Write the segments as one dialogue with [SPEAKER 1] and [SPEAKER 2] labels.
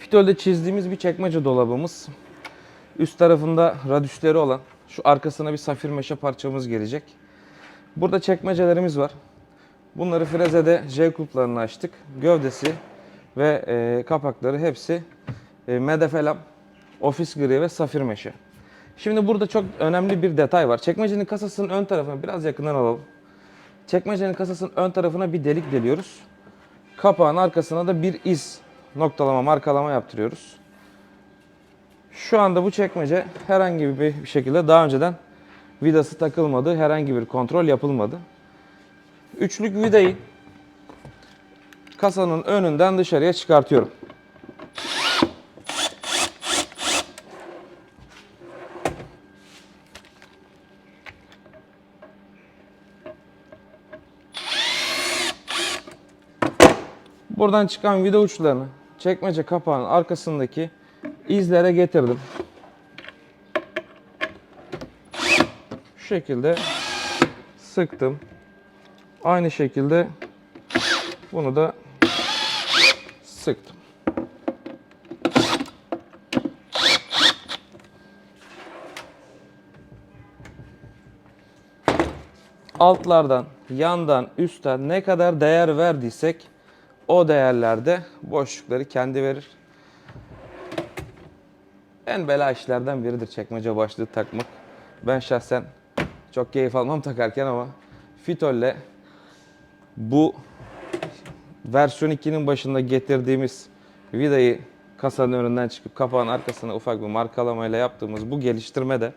[SPEAKER 1] Fitol'de çizdiğimiz bir çekmece dolabımız. Üst tarafında radüsleri olan şu arkasına bir safir meşe parçamız gelecek. Burada çekmecelerimiz var. Bunları frezede J kulplarını açtık. Gövdesi ve e, kapakları hepsi e, medefelam, ofis gri ve safir meşe. Şimdi burada çok önemli bir detay var. Çekmecenin kasasının ön tarafına biraz yakından alalım. Çekmecenin kasasının ön tarafına bir delik deliyoruz. Kapağın arkasına da bir iz noktalama, markalama yaptırıyoruz. Şu anda bu çekmece herhangi bir şekilde daha önceden vidası takılmadı, herhangi bir kontrol yapılmadı. Üçlük vidayı kasanın önünden dışarıya çıkartıyorum. Buradan çıkan vida uçlarını çekmece kapağının arkasındaki izlere getirdim. Şu şekilde sıktım. Aynı şekilde bunu da sıktım. Altlardan, yandan, üstten ne kadar değer verdiysek o değerlerde boşlukları kendi verir. En bela işlerden biridir çekmece başlığı takmak. Ben şahsen çok keyif almam takarken ama Fitol'le bu versiyon 2'nin başında getirdiğimiz vidayı kasanın önünden çıkıp kapağın arkasına ufak bir markalamayla yaptığımız bu geliştirme de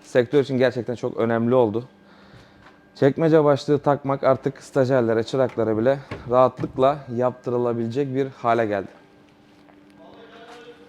[SPEAKER 1] sektör için gerçekten çok önemli oldu. Çekmece başlığı takmak artık stajyerlere, çıraklara bile rahatlıkla yaptırılabilecek bir hale geldi.